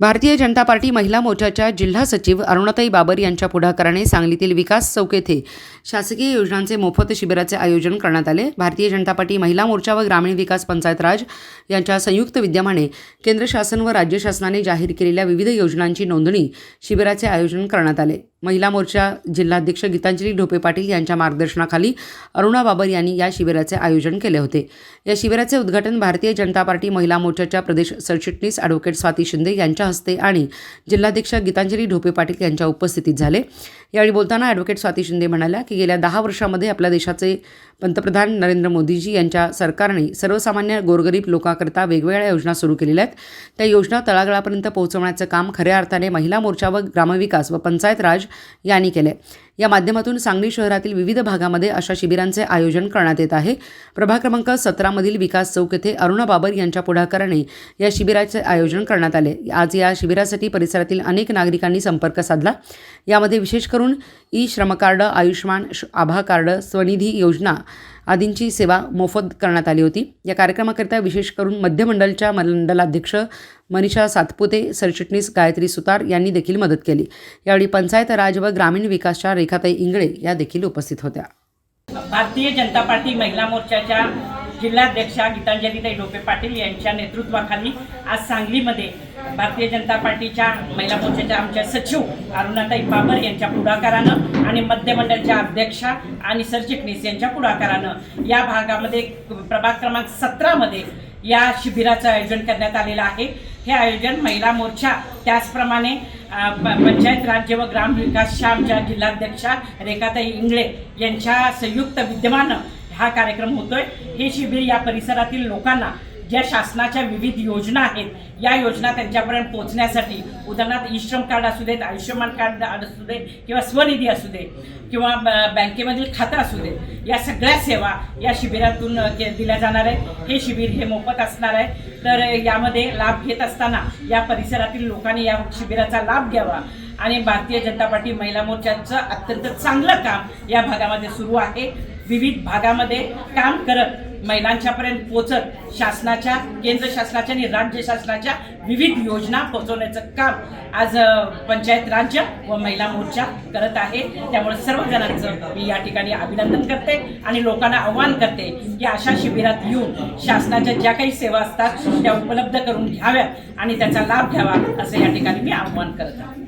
Bharatiya Janata party महिला मोर्चाच्या जिल्हा सचिव अरुणाताई बाबर यांच्या पुढाकाराने सांगलीतील विकास चौक येथे शासकीय योजनांचे मोफत शिबिराचे आयोजन करण्यात आले. भारतीय जनता पार्टी महिला मोर्चा व ग्रामीण विकास पंचायत राज यांच्या संयुक्त विद्यमाने केंद्र शासन व राज्य शासनाने जाहीर केलेल्या विविध योजनांची नोंदणी शिबिराचे आयोजन करण्यात आले. महिला मोर्चा जिल्हाध्यक्ष गीतांजली ढोपे पाटील यांच्या मार्गदर्शनाखाली अरुणा बाबर यांनी या शिबिराचे आयोजन केले होते. या शिबिराचे उद्घाटन भारतीय जनता पार्टी महिला मोर्चाच्या प्रदेश सरचिटणीस ॲडव्होकेट स्वाती शिंदे यांच्या हस्ते आणि जिल्हाध्यक्ष गीतांजली ढोपे पाटील यांच्या उपस्थितीत झाले. यावेळी बोलताना ॲडव्होकेट स्वाती शिंदे म्हणाल्या की गेल्या दहा वर्षामध्ये आपल्या देशाचे पंतप्रधान नरेंद्र मोदीजी यांच्या सरकारने सर्वसामान्य गोरगरीब लोकांकरता वेगवेगळ्या योजना सुरू केलेल्या आहेत. त्या योजना तळागाळापर्यंत पोहोचवण्याचं काम खऱ्या अर्थाने महिला मोर्चा व ग्रामविकास व पंचायत राज यांनी केले या माध्यमातून सांगली शहरातील विविध भागामध्ये अशा शिबिरांचे आयोजन करण्यात येत आहे. प्रभाग क्रमांक सतरामधील विकास चौक येथे अरुणा बाबर यांच्या पुढाकाराने या शिबिराचे आयोजन करण्यात आले. आज या शिबिरासाठी परिसरातील अनेक नागरिकांनी संपर्क साधला. यामध्ये विशेष करून ई श्रम कार्ड आयुष्मान श- आभा कार्ड स्वनिधी योजना आदींची सेवा मोफत करण्यात आली होती. या कार्यक्रमाकरिता विशेष करून मध्यमंडलच्या मंडलाध्यक्ष मनीषा सातपुते सरचिटणीस गायत्री सुतार यांनी देखील मदत केली. यावेळी पंचायत राज व ग्रामीण विकासच्या रेखाताई इंगळे या देखील उपस्थित होत्या. भारतीय जनता पार्टी महिला मोर्चाच्या जिल्हाध्यक्षा गीतांजलीताई डोपे पाटील यांच्या नेतृत्वाखाली आज सांगलीमध्ये भारतीय जनता पार्टीच्या महिला मोर्चाच्या आमच्या सचिव अरुणाताई बाबर यांच्या पुढाकारानं आणि मध्यमंडळच्या अध्यक्षा आणि सरचिटणीस यांच्या पुढाकारानं या भागामध्ये प्रभाग क्रमांक सतरामध्ये या शिबिराचं आयोजन करण्यात आलेलं आहे. हे आयोजन महिला मोर्चा त्याचप्रमाणे पंचायत राज्य व ग्रामविकासच्या आमच्या जिल्हाध्यक्षा रेखाताई इंगळे यांच्या संयुक्त विद्यमानं हा कार्यक्रम होतोय. हे शिबिर या परिसरातील लोकांना ज्या शासनाच्या विविध योजना आहेत या योजना त्यांच्यापर्यंत पोहोचण्यासाठी उदाहरणार्थ ई श्रम कार्ड असू देत आयुष्यमान कार्ड असू दे किंवा स्वनिधी असू दे किंवा ब- बँकेमधील खातं असू दे या सगळ्या सेवा या शिबिरातून के- दिल्या जाणार आहे हे शिबिर हे मोफत असणार आहे. तर यामध्ये लाभ घेत असताना या परिसरातील लोकांनी या शिबिराचा लाभ घ्यावा आणि भारतीय जनता पार्टी महिला मोर्चाचं अत्यंत चांगलं काम या भागामध्ये सुरू आहे. विविध भागामध्ये काम करत महिलांच्यापर्यंत पोचत शासनाच्या केंद्र शासनाच्या आणि राज्य शासनाच्या विविध योजना पोहोचवण्याचं काम आज पंचायत राज्य व महिला मोर्चा करत आहे. त्यामुळे सर्व जणांचं मी या ठिकाणी अभिनंदन करते आणि लोकांना आव्हान करते की अशा शिबिरात येऊन शासनाच्या ज्या काही सेवा असतात त्या उपलब्ध करून घ्याव्यात आणि त्याचा लाभ घ्यावा असं या ठिकाणी मी आव्हान करत आहे.